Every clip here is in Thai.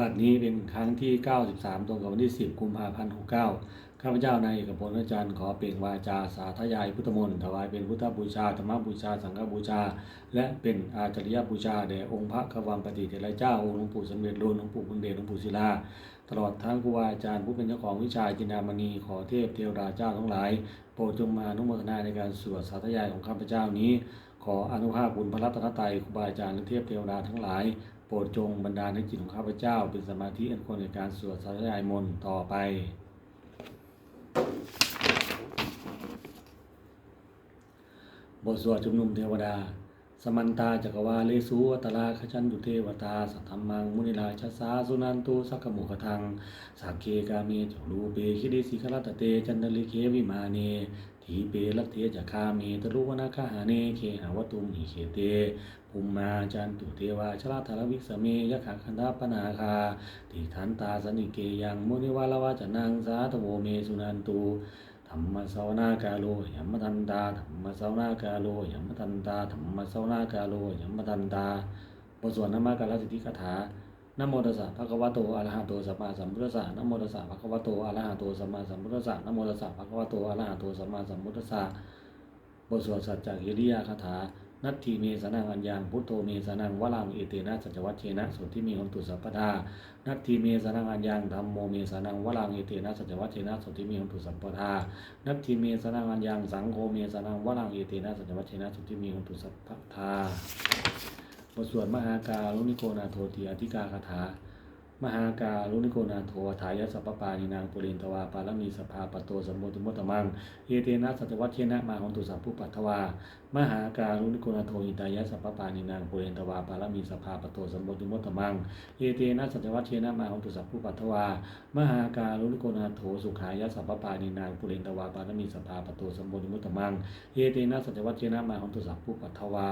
บัดนี้เป็นครั้งที่ 93 ตรงกับวันที่ 10 กุมภาพันธ์69ข้าพเจ้านายเอกพลอาจารย์ขอเปล่งวาจาสาธยายพุทธมนต์ถวายเป็นพุทธบูชาธรรมบูชา สังฆบูชา และเป็นอาจริยบูชาแด่องค์พระขวังปฏิเทระเจ้าองค์หลวงปู่สมเด็จโลหลวงปู่บุญเดชหลวงปู่ศิลาตลอดทั้งครูอาจารย์ผู้เป็นเจ้าของวิชาจินามณีขอเทพเทวดาเจ้าทั้งหลาย โปรดจงมาอนุโมทนาในการสวดสาธยายของข้าพเจ้านี้ ขออนุภาพบุญพระรัตนตรัยครูบาอาจารย์และเทพเทวดาทั้งหลาย ปรดจงบันดาลให้จิตของข้าพเจ้า เป็นสมาธิอันควรในการสวดสาธยายมนต์ต่อไป บทสวดชุมนุมเทวดา สมันตาจักรวาเลสุวัตราขจันตุเทวตา สัทธรรมัง มุนิราชสาสุนันตุสักขมุขทังสักเคกาเมจรูเปคิริสิขลัตเต จันทลิเควิมาเน ทีเปลัตเทจะคาเมตรุวนาคาหาเนเคหาวตุมหิเคเตภูมิมาจันตุเทวาชลาธารวิสเมยะขังคันธาปนาคาติทันตาสนิเกยังมุนิวาลวาจนังสาธโวเมสุนันตุธรรมสาวนากาโลยัมมทันตาธรรมสาวนากาโลยัมมทันตาธรรมสาวนากาโลยัมมทันตาบทสวดนามากาลสิทธิคาถา นโมตัสสะภะคะวะโตอะระหะโตสัมมาสัมพุทธัสสะนโมตัสสะภะคะวะโตอะระหะโตสัมมาสัมพุทธัสสะนโมตัสสะภะคะวะโตอะระหะโตสัมมาสัมพุทธัสสะบทสวดสัจจกิริยาคาถา นัตถีเมสนังอัญญังพุทโธเมสนังวลังเอเตนะสัจวัชเชนะสุทธิมีหนตุสัพพทานัตถีเมสนังอัญญังธรรมโมเมสนังวลังเอเตนะสัจวัชเชนะสุทธิมีหนตุสัพพทานัตถีเมสนังอัญญังสังโฆเมสนังวลังเอเตนะสัจวัชเชนะสุทธิมีหนตุสัพพทา บทสวดมหาการุณิโกนาโทติอธิกาคาถา มหาการุณิโกนาโททายสัพพปานินางปุเรนทวาปารมีสภาปโตสมมุติมุตตมังเอเตนะสัจวัชเชนะมาหนตุสัพพุปัทวามหาการุณิโกนาโทอิตายสัพพปานินางปุเรนทวาปารมีสภาปโตสมมุติมุตตมังเอเตนะสัจวัชเชนะมาหนตุสัพพุปัทวามหาการุณิโกนาโทสุขายสัพพปานินางปุเรนทวาปารมีสภาปโตสมมุติมุตตมังเอเตนะสัจวัชเชนะมาหนตุสัพพุปัทวา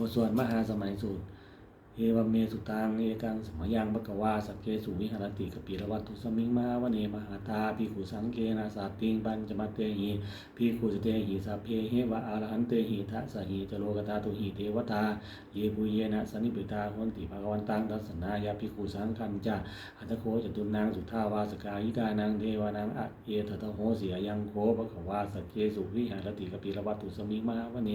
บทสวดมหาสมัยสูตร เอวเมสุตังเอกังสมยังบกวาสักเกสุวิหารติกปิรวัตุสมิงมาวเนมหาตาภิขุสังเกนาสาติงปัญจมัตเตหิภิขุสเตหิสัพเพเหวะอารหันเตหิทัสหิจโลกตาตุหิเทวตาเยปุเยนะสนิปิตาหุนติภควันตังทัสนายาภิขุสังคัญจาอัตโคจตุนางสุทาวาสกายิกานังเทวานังอะเยทะทะโหเสียยังโคภควาสักเกสุวิหารติกปิรวัตุสมิงมาวเน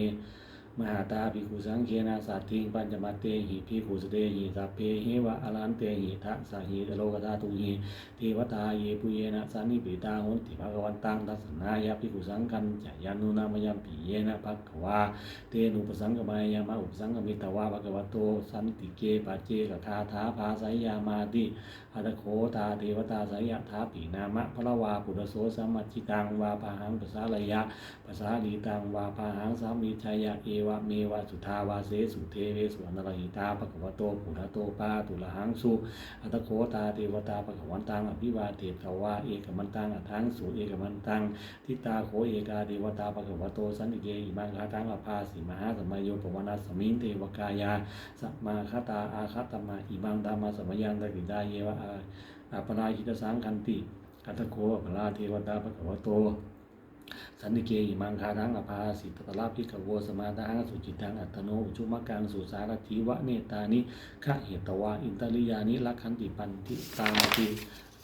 มหาตาภิกขุสังเคนาสัตถิงปัญจมัตเตหิภิกขุสเตหิสัพเพหิวะอรันเตหิทะสะหิตโลกธาตุหิเทวตาเยปุเยนะสันนิปิตาหุนติภะควันตังทัสนายาภิกขุสังกันจายานุนามยัมปิเยนะภะคะวาเตนุปสังกมายามะอุปสังกมิตวาภะคะวะโตสันติเกปัจเจกคาถาภาสายามาติอัตโคตาเทวตาสายถาปีนามะพระวาปุรโสสัมมัจจิตังวาปะหังปัสาลยะภาษาลีตังวาปาหังสามีชายะเอววะเมวะสุทาวาเสสุเทเวสุวรรณรหิตาภะคะวะโตปุระโตปาตุละหังสุอัตโคตาเทวตาภะคะวันตังอภิวาเทภวาเอกมันตังอัทังสุเอกมันตังทิตาโคเอกาเทวตาภะคะวะโตสันติเกอิมังคาทังอภาสิมหาสมัยโยปวนาสมิงเทวกายาสัมมาคตาอาคตมาอิมังธรรมาสมยังตกิดาเยวะอาปราหิตสังคันติอัตโคอภราเทวตาภะคะวะโต สันนิเกหิมังคาทังอภาสิตตลาภิกขโวสมาทังสุจิตังอัตโนอุชุมกังสุสารทิวะเนตานิขะเหตวาอินตริยานิลักขันติปันติตาติ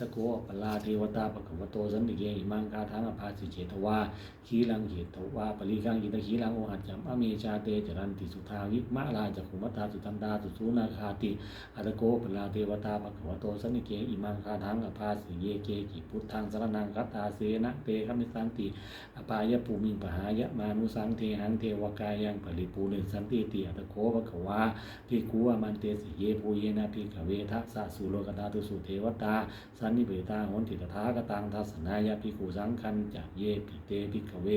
ตะโกปลาเทวตาปะกวโตสันติเกหิมังคาทังอภาสิเจตวาขีลังเหตวาปริกังอินตขีลังโอหัจจัมอเมชาเตจรันติสุทาวิมะลาจักขุมตาสุตันดาสุสูนาคาติอัตโกปลาเทวตาภควโตสันิเกอิมังคาทังอภาสิเยเกกิพุทธังสรนังคัตตาเสนะเตคัมิสันติอปายภูมิปหายะมานุสังเทหังเทวกายังปริปูเรสันติติอัตโคภควาภิกขุอมันเตสิเยภูเยนะภิกขเวทัสสะสุโลกตาตุสุเทวตาสันนิเบตาโหนติตถากตังทัศนายะภิกขุสังคันจะเยปิเตภิกขเว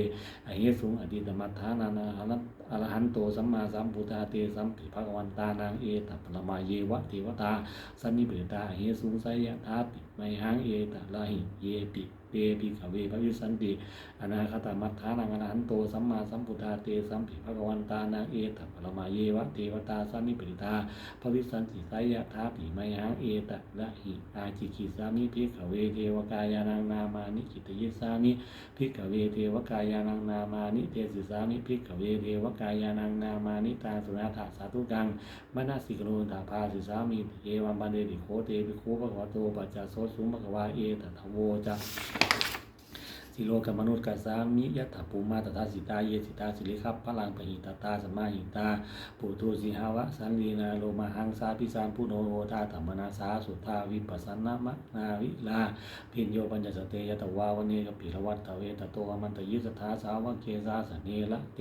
อเหสุงอดีตมัทฐานานาหนัตอรหันโตสัมมาสัมพุทธาเตสัมปิภะควันตานางเอตัปปะมาเยวะเทวตาสันนิเบตาอเหสุงไสยะทาปิไมหังเอตละหิเยปิเปปิขเวพระวิสันติอนาคตมัฏฐานังอรหันโตสัมมาสัมพุทธาเตสัมภิภะคะวันตานังเอตปรมาเยวะเทวตาสันนิปิตาพระวิสันติไสยะทาปิไมหังเอตละหิอาจิกิสามิภิกขเวเทวกายานังนามานิจิตยิสามิภิกขเวเทวกายานังนามานิเตสิสามิภิกขเวเทวกายานังนามานิตาสุนาถาสาธุกังมนสิกโนตาภาสิสามีเอวัมปันเดติโคเตปิโคภควะโตปัจจโสสุมภควาเอตถะโวจะ สิโลกมนุษย์กัสามิยัตถภูมาตถาสิตาเยสิตาสิริขับพลังปหิตตาสมมาหิตาปุตุสิหาวะสังลีนาโลมาหังสาพิสามพุโนโหตาธรรมนาสาสุทาวิปัสสนามะนาวิลาพินโยปัญจสเตยตวาวเนกปิรวัตตเวตโตอมันตยิสทาสาวะเกสาสเนละเต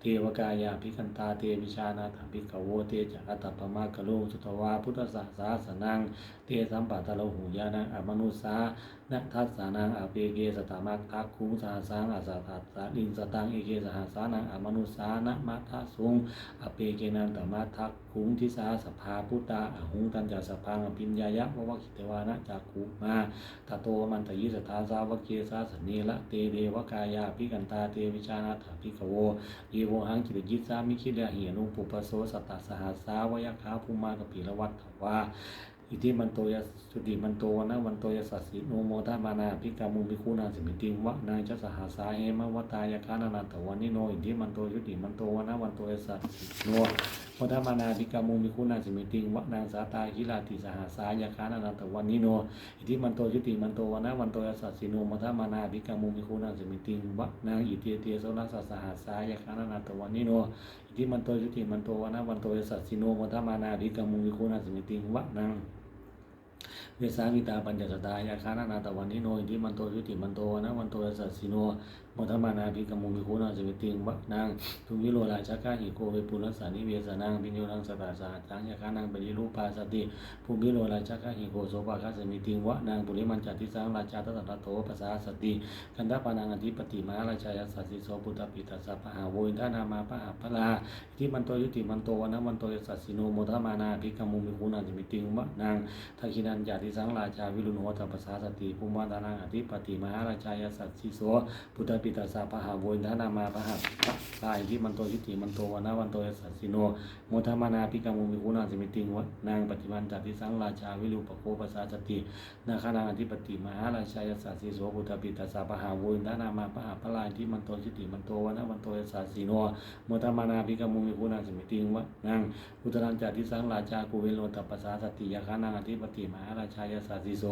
เทวกายาภิกันตาเตวิชานาถาภิกขโวเตจะอัตตปมากะโลสุตวาพุทธสสาสนังเตสัมปัตตะโลหูยานังอมนุสานะทัสสานังอเปเกสตามักทักคุงสาสังอาสาทัสสาลินสตังเอเกสหาสานังอมนุสานะมัทธสุงอเปเกนันตมัทักคุงทิสาสภาพุตตาอหุงตันจัสพังอภิญญายะวะวะคิเตวานะจักขุมาตโตมันตยิสทาสาวะเกสาสเนละเตเดวกายาภิกันตาเตวิชานาถาภิกโวเอโวหังจิตยิตสามิคิดาเหียนุปุปโสสตตสหัสาวยคาภูมากปิรวัตถวา อิทิมันโตยสุติมันโตวนะวันโตยสัสสิโนโมทามานาพิกามุมิคูนาสิมิติงวะนายจะสหัสาเหมวตายคานานาตวันนิโนอิทิมันโตยุติมันโตวนะวันโตยสัสสิโนโมทามานาพิกามุมิคูนาสิมิติงวะนางสาตาคิลาติสหัสายคานานาตวันนิโนอิทิมันโตยุติมันโตวนะวันโตยสัสสิโนโมทามานาพิกามุมิคูนาสิมิติงวะนางอิเตเตโสนัสสหัสายคานานาตวันนิโนอิทิมันโตยุติมันโตวนะวันโตยสัสสิโนโมทามานาภิกามุงวิโคนาสิมิติงวะนัง เวสามิตาปัญจสตายาคานานาตวันนิโนอิทิมันโตยุติมันโตนะวันโตสัสสิโนโมทมานาภิกมุงวิโคนาสมิติงวะนังทุวิโรราชกาหิโกเวปุรสานิเวสนังปิญโยนังสตาสาจังยาคานังปริรูปาสติภูมิโรราชกาหิโกโสภาคาสมิติงวะนางปุริมันจัติสังราชาตตะโตภาษาสติกันดาปานังอธิปติมาราชายสัสสิโสปุตตปิตัสสะปะหาโวินทานามาปะหาพลาที่มันโตยุติมันโตนะมันโตสัสสิโนโมทมานาภิกขมุมิคุนาจิมิติงวะนางทักขินันญาติสังราชาวิรุณโหตปัสสาสติภูมิตานังอธิปติมหาราชายสัสสิโสพุทธปิตาสาปหาโวินทนามาปะหาลายที่มันโตยุติมันโตวนนะวันโตยสัสสิโนโมทมานาภิกขมุมิคุนาจิมิติงวะนางปฏิมันจัติสังราชาวิรุปโคปัสสาสตินาคานังอธิปติมหาราชายสัสสิโสพุทธปิตาสาปหาโวินทนามาปะหาพลายที่มันโตยุติมันโตวนนะวันโตยสัสสิโนโมตมานาภิกขมุมิคุนาสิมิติงวะนางอุตรันจาทิสังราชากุเวโลตัปปสาสติยาคานังอธิปติมหาราชชายสัสสิโส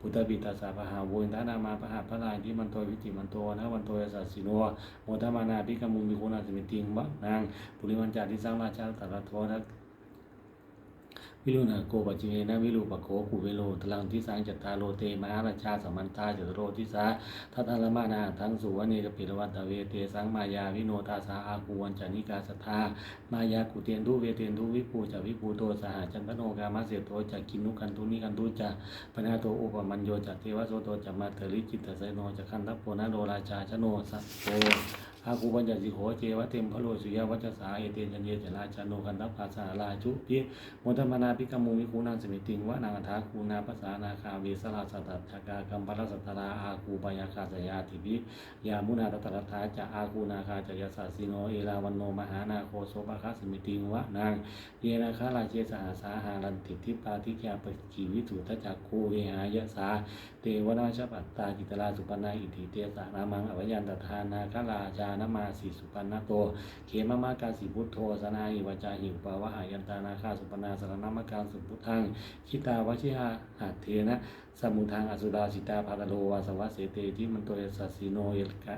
พุทธบิตาสาพหาวินทานามาพหาพระลายที่มันโตวิจิมันโตนะวันโตยสัสสิโนโมทมานาพิกมุมิคุนาสมิติงบะนางปุริมันจาทิสร้างราชาตรัสโทนะ วิรุณโกปจิเวนะวิรูปโขกุเวโลตลังทิสังจัตตาโลเตมหาราชาสมันตาจตโรทิสาทัตตาลมานาทั้งสุวรรณีกปิรวัตเวเตสังมายาวิโนตาสาอาคูวันจานิกาสทามายากุเตียนทุเวเตียนทุวิปูจะวิปูโตสหจันทโนกามาเสโตจะกินุกันทุนิกันทุจะปนาโตอุปมัญโยจะเทวโสโตจะมาเตริจิตตไสโนจะคันทัพโพนาโดราชาชโนสัโพ อาคูปัญญาสิโขเจวะเต็มพระโลสุยาวัจสาเอเตจันเยจราชาโนกันทัพภาษาลาจุพิโมทมนาภิกมุมิคูนาสมิติงวะนางถาคูนาภาษานาคาเวสลาสัตตชกากัมปะสัตราอาคูปยาคาสยาติภิยามุนาตตรัฐาจะอาคูนาคาจยสัสสิโนเอราวันโนมหานาโคโสภคาสมิติงวะนางเยนาคาราเจสหาสาหารันติทิปาทิแกปกิวิถุตจักคูเวหายสา เทวนาชปัตตากิตลาสุปนาอิทิเตสานามังอวยันตทานาคลาจานามาสีสุปนาโต เขมมากาสิพุทโธสนาหิวจาหิวปาวะหายันตานาคาสุปนาสรณามการสุพุทังคิตาวชิหาหัตเทนะสมุทังอสุราสิตาภาตโลวาสวะเสเตที่มันโตยสัสสิโนเอลกะ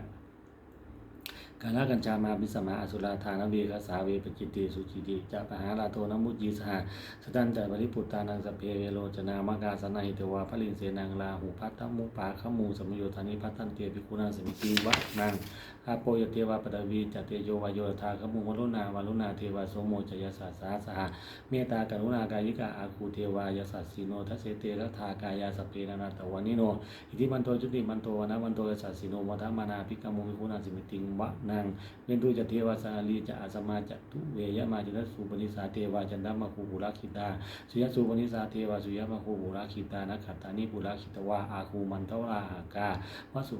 กาลกัญชามาพิสมาอสุราธานเวคสาเวปจิตติสุจิติจะปหาลาโทนมุจีสหสตันจัปริปุตตานังสเพเวโลจนามากาสนาหิตวาพลินเสนังลาหูพัทธมุปาขมูสมโยธานิพัทธันเตปิกุณาสมิติวะนังอาโปยเทวาปตวีจเตโยวายโยธาขมุวรุณาวารุณาเทวาโสโมจยสสสาสหเมตากรุณากายิกาอาคูเทวายสัสสิโนทัสเสเตระทากายาสเพนานาตวันนิโนอิทิมันโตจุติมันโตวนะวันโตยสัสสิโนวัฏมานาภิกขมุมิคุนาสิมิติงวะนางเวนทุจะเทวาสาลีจะอาสมาจะทุเวยมาจินสุปนิสาเทวาจันดามาคูบุราคิตาสุยสุปนิสาเทวาสุยมาคูบุราคิตานักขัตตานิบุราคิตวาอาคูมันเทวาหากาวสุ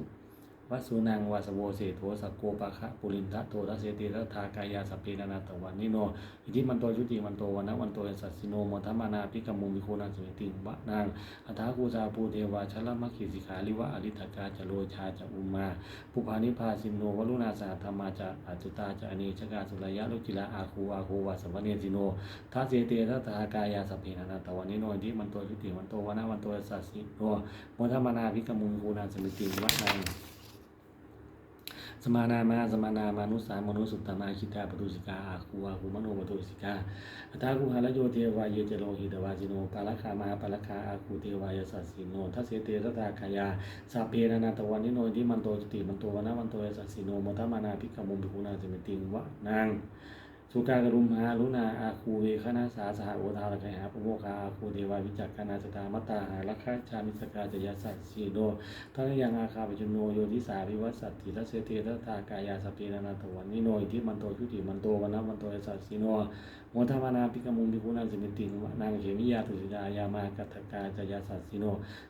วสุนังวาสโวเสโทสกโกปะคะปุรินทะโททัสเสติทัทากายาสพเพนานาตวันนิโน อิทิมันโตชุติมันโตวันะวันโตสัสสิโนมทัมมานาพิกมุมิโคนันสุติงวะนางอัฐากูจาปูเทวาชลมัคคิสิขาลิวะอริทกาจโลชาจะอุมาปุพานิพาสินโนวลุนาสาธรรมาจะอัจจุตาจะอเนชกาสุรยะลุจิลาอาคูอาโควาสวเนสิโนทัสเสเตทัตถากายาสพเพนานาตวันนิโนอิทิมันโตชุติมันโตวันะวันโตสัสสิโนมทัมมานาพิกมุมิโคนันสุติงวะนาง สมานามาสมานามานุสามนุสุตตมาคิตาปตุสิกาอาคูอาคูมโนปตุสิกาอัตากูหาลโยเทวายเยจโลหิตวาจิโนปาลคามาปาลคาอาคูเทวายสัสสิโนทัสเสเตทัตาคายาสาเพนานาตวันนิโนทิมันโตจติมันโตวนะมันโตยสัสสิโนมทัมมานาพิกขมุมภิกุณาจิมิติงวะนาง สุกากรุมหาลุนาอาคูเวคณาสาสหโอทาลกหาปโมคาอาคูเทวาวิจักคณาสตามตตาหาลักขชามิสกาจยสัตสีโนทังยังอาคาปจุโนโยนิสาวิวัสสัตติทัสเสเททัตตากายาสพเพนานาตวันนิโนอิทิมันโตชุติมันโตวันนัมันโตยสัตสีโน โมทมานาภิกมุมภิกุณาสมิติงนางเขมิยาตุสิดายามากัตกาจยาสัสสีโน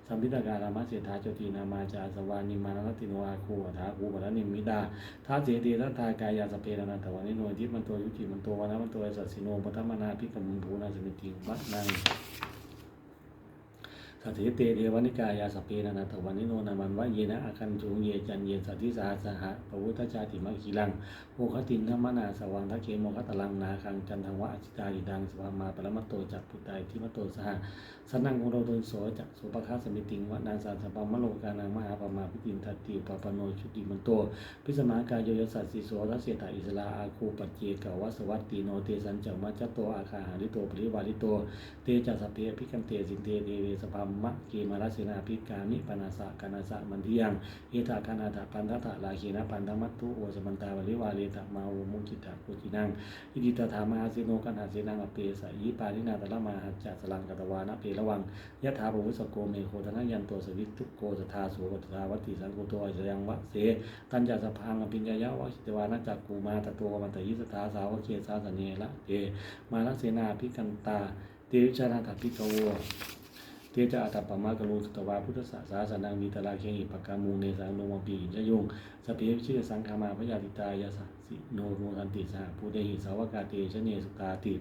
สัมพิตการามะเสธาโจตินามาจาสวานิมานรติโนอาคูอัฏฐาคูปะนิมิดาท้าเจตีทัตตากายาสเพนานตวานิโนทิมันตัวยุติมันตัวันนะมันตัวสัสสิโนปทัมมานาภิกมุนภูนาสมิติวัดนัง สัตถิเตเทวนิกายาสเพนานาตวันนิโนนามันวะเยนะอาคันจุงเยจันเยสัติสาสหะปวุทชาติมังคีลังโมคตินธรรมนาสวังทะเคโมคตลังนาคังจันทังวะอจิตาดิดังสวามาปรมัตโตจักพุตตายทิมโตสหะสนังโอโรโดนโสจักสุปคาสมิติงวะนาสารสปามโลกานังมหาปมาพิตินทัตติปปโนชุติมันโตพิสมากายโยยสัสสิโสรัสเสตาอิสลาอาคูปัจเจกวัสวัตติโนเตสันจัมัจจโตอาคาหาริโตปริวาริโตเตจัสสพเพพิคันเตสินเตเดเวสภามมะเกมาลเสนาพิกามิปนาสะกานาสะมันทิยังเอตากานาถาปันทะลาเขนะปันธมัตตุโอสมันตาวริวาเลตะมาโอมุกิตาโกจินังอิติตถามาเสโนกันหาเสนังอเปสะยิปานินาตละมาหัจจสลังกตวานะเพระวังยะถาภวุสโกเมโคทนะยันโตสวิทุโกสทาโสวัตถาวัตติสังโกโตอิสยังวะเสตัญจสพังอภิญญายะวะชิตวานะจักกูมาตตัวมันตยิสตาสาวเกสาสเนละเตมาลเสนาพิกันตาเตวิชานาถพิกโว เตจาอัตตปมากรูสตวาพุทธศาสาสนังมีตลาเคหิปกามุงเนสังโนมปีจยงสเปียชื่อสังคามาพยาติตายาสสิโนโมทันติสหภูเดหิสาวกาเตชเนสุกาติ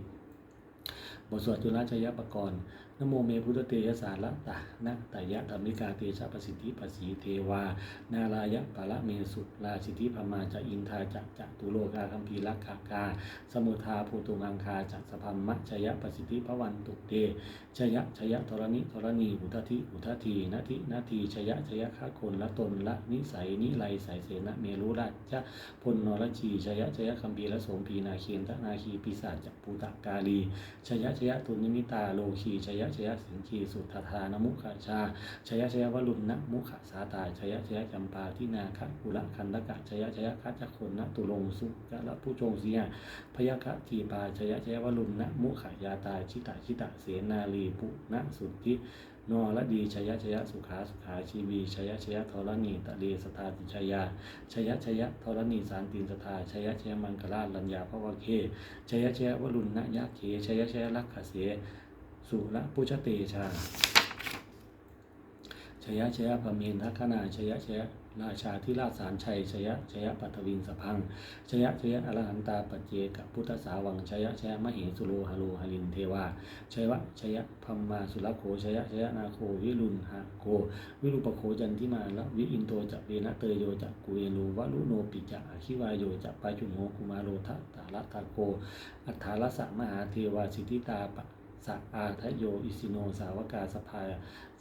บทสวดจุลชยปกรณ์ นโมเมพุทธเตยสารละตะนะตยะธรรมิกาเตชะประสิทธิปสีเทวา นาลายะปะละเมสุราสิทธิพมาจะอินทาจะจะตุโลกาคัมพีลักขากา สมุทาภูตุมังคาจักสพัมมะชยะประสิทธิพวันตุเตชยะชยะธรณิธรณีอุทธิอุทธีนาทินาทีชยะชยะฆาคนละตนละนิสัยนิไลสายเสนะเมรุราชะพลนรชีชยะชยะคัมพีละโสมพีนาเคียนทนาคีปีศาจจักปูตกาลีชยะชยะตุนิมิตาโลคีชยะชยสิงคีสุทธานมุขาชาชยชยวลุณนมุขสาตาชยชยจำปาทินาคะกุละคันตกะชยชยคัจคนนะตุลงสุกะละผู้จงเสียพยาคะทีปาชยชยวลุณนมุขายาตาชิตาชิตะเสนาลีปุณสุทธินอละดีชยชยสุขาสุขาชีวีชยชยะธรณีตะเลสทาติชยาชยชยะธรณีสารตินสทาชยชยมังคลาลัญญาภวเคชยชยวลุณนยะเคชยชยลักขเส สุละปุชเตชา ชยะชยะพเมนทัคนาชยะชยะราชาที่ราชสารชัยชยะชยะปัทวินสพังชยะชยะอรหันตาปัจเจกพุทธสาวังชยะชยะมเหสุโลหะโลหลินเทวาชยวะชยะพัมมาสุรโคชยะชยะนาโควิรุณหะโค วิรุปโคจันทิมาละวิอินโตจะเวนะเตยโยจะกุเวโลวะลุโนปิจะอคิวายโยจะปาจุโมกุมาโลทะตาละตาโกอัฏฐาลสะมหาเทวาสิทธิตาปะ สะอาทะโยอิสิโนสาวกาสภาย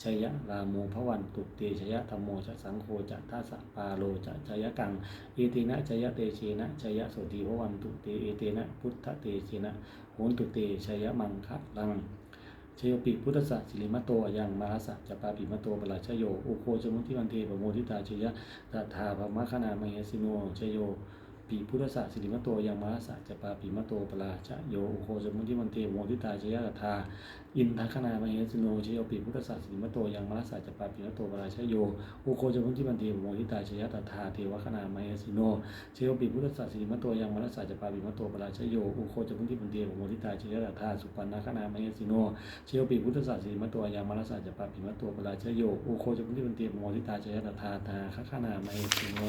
ชยะรามโมพวันตุเตชยะธรรมโมชะสังโฆจะทัสสปาโลจะชยะกังเอเตนะชยะเตเชนะชยะโสติพวันตุเตเอเตนะพุทธเตเชนะโหนตุเตชยะมังคะลังชโยปิพุทธสัสิริมโตยังมาสัจจปาปิมโตปราชโยโอโคจมุทิวันเทปโมทิตาชยะตถาภมคณามเหสิโนชโย ปีพุทธศาสสิริมโตยังมาสะจะปาปีมโตปราชะโยอุโคจมุทิมันเตโมทิตาชยกทาอินทคณามเหสิโนชโยปีพุทธศาสสิริมโตยังมาสะจะปาปีมโตปราชะโยอุโคจมุทิมันเตโมทิตาชยกทาเทวคณามเหสิโนชโยปีพุทธศาสสิริมโตยังมาสะจะปาปีมโตปราชะโยอุโคจมุทิมันเตโมทิตาชยกทาสุปันนคณามเหสิโนชโยปีพุทธศาสสิริมโตยังมาสะจะปาปีมโตปราชะโยอุโคจมุทิมันเตโมทิตาชยกทาทาคณามเหสิโน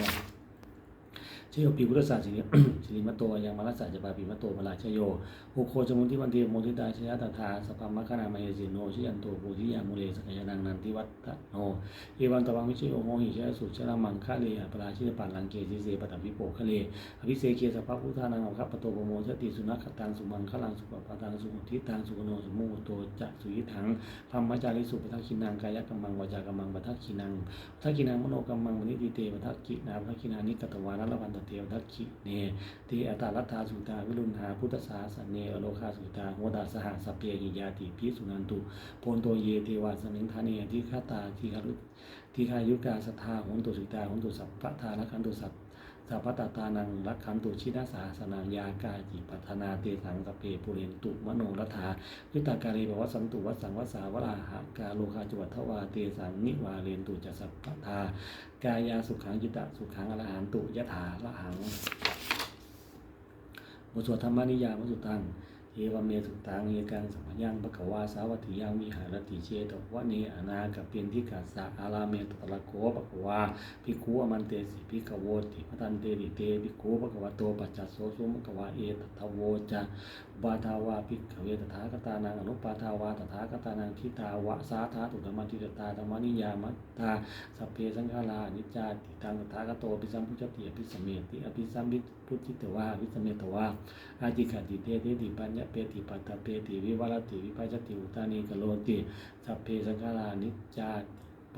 ชโยปีพุทธศาสสิริสิริมโตยังมารัสสะจะปาปิมโตมาลาชโยโอโคจมุนทิวันเทโมทิตาชยตถาสพมมคคณามเหสิโนชิยันโตปุถิยามุเลสกยานังนันทิวัตโนเอวันตวังวิชโอโมหิชยสุชรามังคะเลอปราชิตปันลังเกสิเสปตัมพิโปคะเลอภิเสเคสภะพุทธานังอัคปโตปโมชติสุนัขตังสุมังคลังสุปปาตังสุมุทิตังสุโนสุโมโตจะสุยิทังพัมมจาริสุปทักขินังกายกัมมังวาจากัมมังปทักขินังทักขินังมโนกัมมังวนิติเตปทักขินาปทักขินานิกตวานัลวันตเทวทักขิเนเตอัตตาลัทธาสุตาวิรุณหาพุทธสาสเนอโลคาสุตาโหดาสหสเปียหิยาติพิสุนันตุโพนโตเยเทวาสมิงทาเนทิฆาตาทิคารุทิคายุกาสทาโหนตุสุตาโหนตุสัพพะทานักขันตุสัพ สัพพตาตานังรักขันตุชินาสาสนายากาจิปัฒนาเตสังสเพปุเรนตุมโนรัฐายุตาการีบอกว่าสันตุวัสังวัสาวราหากาโลคาจวัตทวาเตสังนิวาเรนตุจัสสัพพทากายาสุขังยิตะสุขังอรหันตุยะถาละหังบทสวดธรรมนิยามสุตัง เอวเมสุตังเอกังสัมยังปะกวาสาวัติยังวิหารติเชตวะเนอนาคเปียนทิกาสะอาราเมตตะละโกปะกวาภิกขุอมันเตสิภิกขโวติพตันเตริเตภิกขุปะกวะโตปัจจโสสุมะกวาเอตทวโวจะปาทาวาภิกขเวตถาคตานังอนุปาทาวาตถาคตานังทิตาวะสาธาตุธรรมทิตตาธรรมนิยามัตตาสัพเพสังฆารานิจจาติตังตถาคตโตปิสัมพุจติอภิสเมติอภิสัมมิพุทธิตวาอภิสเมตวาอาจิขันติเตเตติปัญญเปติปัตตเปติวิวัลติวิภัจติอุตานีกโลติสัพเพสังฆารานิจจาติ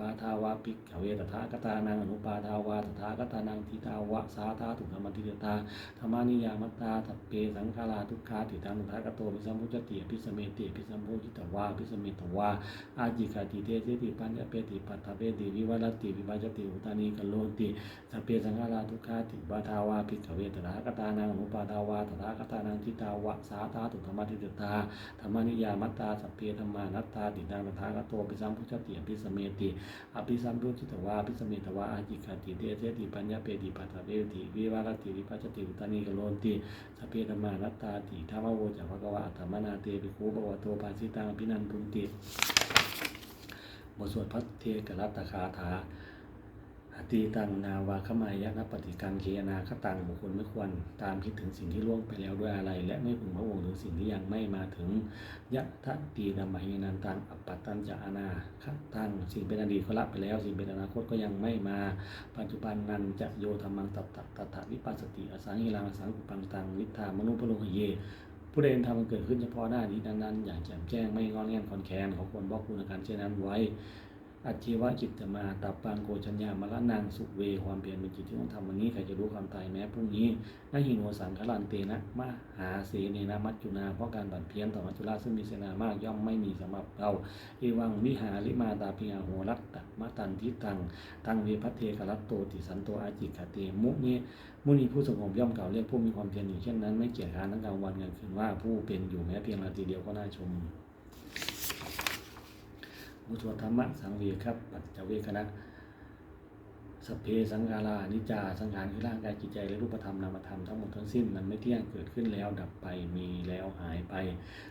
ปาทาวาปิกขเวตถาคตานังอนุปาทาวาตถาคตานังทิตาวะสาธาตุธรรมทิตตาธรรมานิยามัตตาทัพเปสังขาราทุกขาติตังทากโตปิสัมพุจติปิสมเมติปิสัมพุจิตวาปิสมเมตวาอาจิกาติเตเสติปัญญเปติปัตตเปติวิวัลติวิวัจติอุตานีกโลติสัพเพสังขาราทุกขาติปาทาวาปิกขเวตถาคตานังอนุปาทาวาตถาคตานังทิตาวะสาธาตุธรรมทิตตาธรรมานิยามัตตาสัพเพธรรมานัตตาติตังทากโตปิสัมพุจติปิสมเมติอภิสัมพุจิตวาอภิสมิตวาอาจิกาติเตเทติปัญญาเปติปัตตเวติวิวารติวิปัจจติอุตานิกโลนติสเพธรรมานัตตาติธรรมโวจักภะกวะอัตถมนาเตปิคูปะวะโตปาสิตังพินันทุนติบทสวดพัทเทกรัตตคาถา ตีตังนาวาขมายะนปฏิกังเคียนาคตังบุคคลไม่ควรตามคิดถึงสิ่งที่ล่วงไปแล้วด้วยอะไร และไม่พึงพระวงถึงสิ่งที่ยังไม่มาถึงยะทะตีนามาหินันตังอัปปัตตัญจะอานาคตังสิ่งเป็นอดีตก็ละไปแล้ว สิ่งเป็นอนาคตก็ยังไม่มา ปัจจุบันนันจะโยธรรมังตัตตะตัตถะวิปัสสติอสังหิรังอสังกุปังตังวิทามนุปโลหเยผู้ใดทำมันเกิดขึ้นเฉพาะหน้านี้ดังนั้นอย่างแจ่มแจ้งไม่งอนแง่นคอนแคนเขาควรบอกคุณอาการเช่นนั้นไว้ อัจชีวะจิตตมาตับปังโกชัญญามละนังสุเว ความเพียรเป็นจิตที่ต้องทำวันนี้ใครจะรู้ความตายแม้พรุ่งนี้นหิโนสังขลันเตนะมหาเสเนนะมัจจุนาเพราะการบัดเพี้ยนต่อมัจจุราซึ่งมีเสนามากย่อมไม่มีสำหรับเราเอวังมิหาลิมาตาพิยาโหรัตตมะตันทิตังตังเวพัทเทกรัตโตติสันโตอาจิกขเตมุนี้มุนีผู้สงบย่อมเก่าเรียกผู้มีความเพียรอยู่เช่นนั้นไม่เกี่ยจคร้านทั้งกลางวันกลางคืนว่าผู้เป็นอยู่แม้เพียงนาทีเดียวก็น่าชม มุทวธรรมะสังเวครับปัจจเวคณะ สพเพสังขารานิจา สังขารคือร่างกายจิตใจและรูปธรรมนามธรรมทั้งหมดทั้งสิ้นมันไม่เที่ยงเกิดขึ้นแล้วดับไปมีแล้วหายไป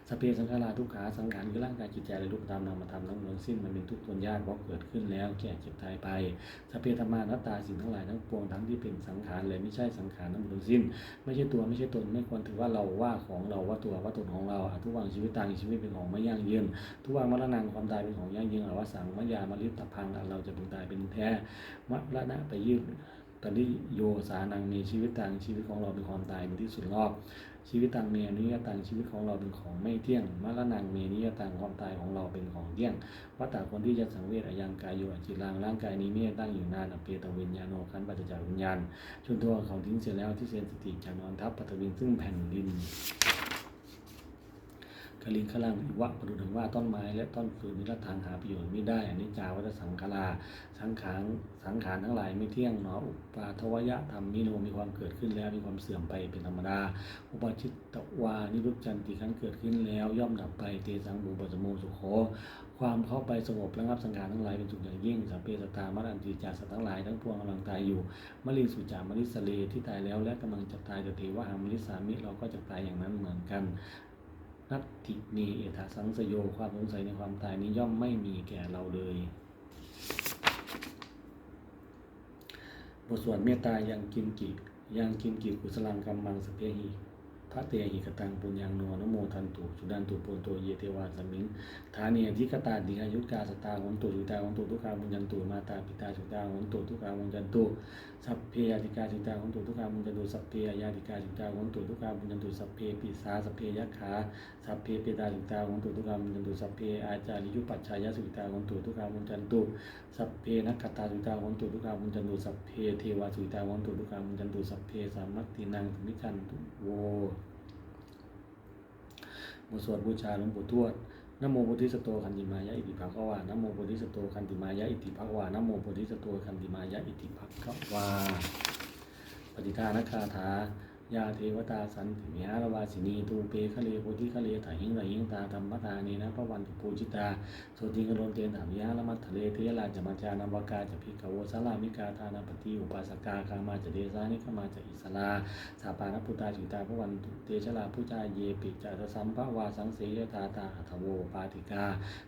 สพเพสังขาราทุกขาสังขารคือร่างกายจิตใจและรูปธรรมนามธรรมทั้งหมดทั้งสิ้นมันเป็นทุกข์ทนยากเพราะเกิดขึ้นแล้วแก่เจ็บตายไปสพเพธรรมานัตตาสิ่งทั้งหลายทั้งปวงทั้งที่เป็นสังขารเลยไม่ใช่สังขารทั้งหมดทั้งสิ้น ไม่ใช่ตัวไม่ใช่ตนไม่ควรถือว่าเราว่าของเราว่าตัวว่าตนของเราทุกวันชีวิตต่างชีวิตเป็นของไม่ยั่งยืนทุกวันมรณะความตายเป็นของยั่งยืนอวสังมยามลิตตพังเราจะเป็นตายเป็นแท้มรณะไปยืดตอนที่โยสานังมีชีวิตต่างชีวิตของเราเป็นความตายเป็นที่สุดรอบ ชีวิตต่างเมียนิยตังชีวิตของเราเป็นของไม่เที่ยงมรณะเมียนิยตังความตายของเราเป็นของเที่ยงวัตตาคนที่จะสังเวชอายังกายโยอจิรังร่างกายนี้เมื่อตั้งอยู่นานอเปตวิญญาโนคันปัจจาวิญญาณจนตัวเขาทิ้งเสร็จแล้วที่เซนสติจะนอนทับปัตวินซึ่งแผ่นดิน กลิงขลังอิวะประดุจดังว่าต้นไม้และต้นฟืนนิรทางหาประโยชน์ไม่ได้อันนี้จาวัตสังขาราสังขารสังขารทั้งหลายไม่เที่ยงเนาะอุปาทวยะธรรมนิโนมีความเกิดขึ้นแล้วมีความเสื่อมไปเป็นธรรมดา อุปาชิตตวานิรุจจันติขันเกิดขึ้นแล้ว ย่อมดับไปเตสังบูปสโมสุโขความเข้าไปสงบระงับสังขารทั้งหลายเป็นสุขอย่างยิ่งสัพเพสตตามรันติจาสัตว์ทั้งหลายทั้งปวงกำลังตายอยู่มลิสุจามลิสเลที่ตายแล้วและกำลังจะตายแต่เทวะหามลิสามิเราก็จะตายอย่างนั้นเหมือนกัน นัตถินีเอถาสังสโยความสงสัยในความตายนี้ย่อมไม่มีแก่เราเลย บทสวดเมตตายังกินกิยังกินกิกุสลังกัมมังสพเพหิพระเตหิกตังปุญญังโนนโมทันตุสุดันตุโปนโตเยเทวาสมิงฐานีทิกตาดิอายุกาสตาหนตุสุตาหนตุทุกขามุญญันตุมาตาปิตาสุตาหนตุทุกขามุญญันตุสัพเพยาติกาสุตาหนตุทุกขามุญญันตุสัพเพยาติกาสุตาหนตุทุกขามุญญันตุสัพเพปิสาสัพเพยัคขาสัพเพเปตาสุตาหนตุทุกขามุญญันตุสัพเพอาจาริยุปัจฉายสุตาหนตุทุกขามุญญันตุสัพเพนักขตาสุตาหนตุทุกขามุญญันตุสัพเพเทวาสุตาหนตุทุกขามุญญันตุสัพเพสามัตตินังมิจันตุโวบทสวดบูชาหลวงปู่ทวด นโมพุทธิสตโตคันติมายะอิติภะกวานโมพุทธิสตโตคันติมายะอิติภะกวานโมพุทธิสตโตคันติมายะอิติภะคะวาปฏิทานคาถา ยาเทวตาสันติมิหารวาสินีตูเปคะเลโพธิคะเลถาหิงไหหิงตาธรรมตานีนะพระวันตุปูจิตาโสติงกโรนเตียนถามยาละมัทะเลเทยราจมัจจานาวกาจะพิกโวสาลามิกาทานาปฏิอุปาสกาคามาจะเดสานิขมาจะอิสลาสาปานพุตาจิตาพระวันตุเตชะลาพุจาเยปิจาตสัมภวาสังเสยตาตาหัทโวปาติกา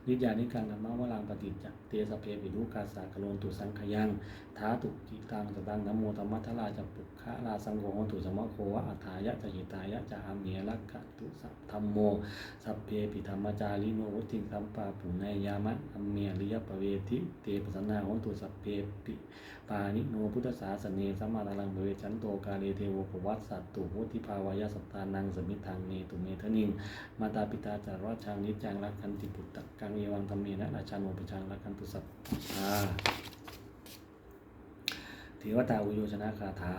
นิจยานิกังธรรมวรังปฏิจจเตสเพปิดุกาสากโลนตุสังขยังท้าตุจิตังสตังนโมธรรมัทลาจะปุคะลาสังโฆตุสมะโควะอัฏฐายะจะหิตายะจะอาเมลักขตุสัพธรรมโม สัพเพปิธรรมจาริโนวุติสัมปาปุเนยามะอัมเมริยปเวทิเตปสันนาของตุสัพเพปิปานิโนพุทธศาสเนสัมมาลังเบเวชันโตกาเลเทโวปวัตสัตตุวุติภาวายสัตตานังสมิทางเนตุเมทนิงมาตาปิตาจารวัชังนิจจังรักขันติปุตตะกังเอวังธรรมเมนะราชาโนปชังรักขันตุสัพพาเทวตาอุโยชนะคาถา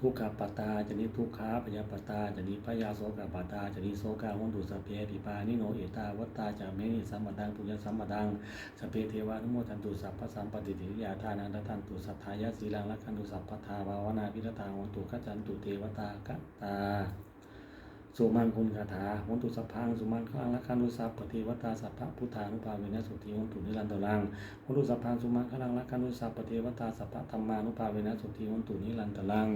ทุกขปตาจนิทุกขาพยาปตาจนิพยาโสกปตาจนิโสกาหุนตุสเพปิปานิโนเอตาวัตตาจาเมนิสัมมดังปุญญสัมมดังสเพเทวานุโมทันตุสัพพสัมปติทิยาทานังทันตุสัทธายะสีลังรักขันตุสัพพทาภาวนาพิรตาหุนตุขจันตุเทวตากตาสุมังคุณคาถาหุนตุสัพพังสุมังขังละคันตุสัพปฏิวัตาสัพพะพุทธานุภาเวนะสุติหุนตุนิรันตรังหุนตุสัพพังสุมังขังละคันตุสัพปฏิวัตาสัพพะธรรมานุภาเวนะสุติหุนตุนิรันตรัง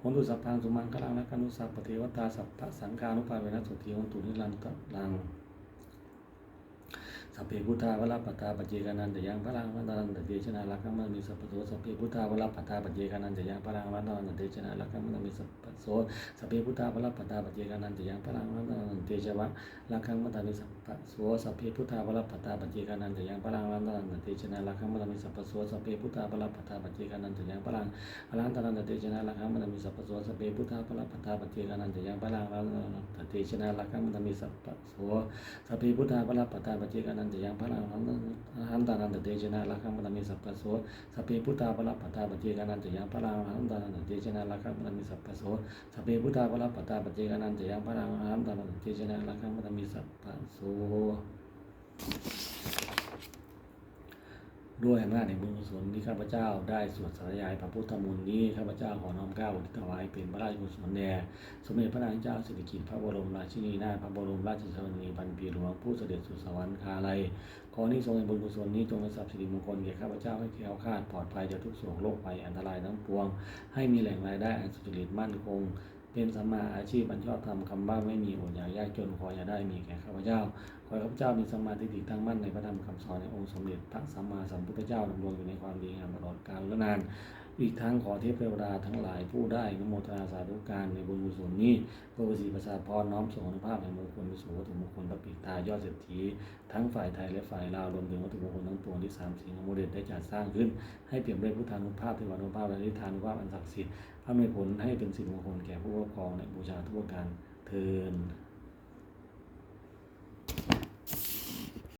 หนตุสัพพังสุมังขังละคันตุสัพปฏิวัตตาสัพพะสังฆานุภาเวนะสุติหุนตุนิรันตรังสัพเพพุทธาวลาปตาปเจกานันตยังพลังวันตันตเตชนะลักขมันมีสัพพโสสัพเพพุทธาวลาปตาปเจกานันตยังพลังวันตันตเตชนะลักขมันมีสัพพโสสัพเพพุทธาวลาปตาปเจกานันตยังพลังวันตันตเตชวะลักขมันมีสัพพโสสัพเพพุทธาวลาปตตาปัจเจกานันตยังพลังวันตันตเตชนะลักขมันมีสัพพโสสัพเพพุทธาวลาปตตาปัจเจกานันตยังพลังพลังตันตเตชนะลักขมันมีสัพพโสสัพเพพุทธาวลาปตตาปัจเจกานันตยังพลังวันตันตเตชนะลักขมันมีสัพพโสสัพเพพุทธาพระปัตตาปัจเจกานันตยังพลังหันตันตเตชนะลักขมันมีสัพพโสสัพเพพุทธาพระปัตตาปัจเจกานันตยังพลังหันตันตเตชนะลักขมันมีสัพพโสสัพเพพุทธาพระปัตตาปัจเจกานันตยังพลังหันตันตเตชนะลักขมันมีสัพพโสด้วยอำนาจในบุญกุศลที่ข้าพเจ้าได้สวดสาธยายพระพุทธมนต์นี้ข้าพเจ้าขอน้อมเกล้าอุทิศถวายเป็นพระราชกุศลแด่สมเด็จพระนางเจ้าสิริกิติ์พระบรมราชินีนาถพระบรมราชชนนีพันปีหลวงผู้เสด็จสู่สวรรคาลัยขอนี้ทรงในบุญกุศลนี้จงเป็นทรัพสิริมงคลแก่ข้าพเจ้าให้แค้วคลาดปลอดภัยจากทุกโศกโรคภัยอันตรายทั้งปวง ให้มีแหล่งรายได้อันสุจริตมั่นคง เป็นสัมมาอาชีพบรรชอบธรรมคำบ้าไม่มีอดอยากยากจนขออย่าได้มีแก่ข้าพเจ้า ขอข้าพเจ้ามีสมมาธิฏฐิตั้งมั่นในพระธรรมคำสอนในองค์สมเด็จพระสัมมาสัมพุทธเจ้าดำรงอยู่ในความดีงามตลอดกาลและนาน อีกทั้งขอเทพเทวดาทั้งหลายผู้ได้นโมทนาสาธุการในบุญกุศลนี้เพื่อประสิทธิประสาทพรน้อมส่งอนุภาพแห่งมงคลไปสู่วัตถุมงคลพระปิตายอดเศรษฐีทั้งฝ่ายไทยและฝ่ายลาวรวมถึงวัตถุมงคลทั้งปวงที่สามสิ่งของโมเดลได้จัดสร้างขึ้น ให้เปรียบด้วยพุทธานุภาพเทวานุภาพและนิทานุภาพอันศักดิ์สิทธิ์ อำนวยผลให้เป็นสิ่งมงคลแก่ผู้ครอบครองในบูชาทุกประการเทิน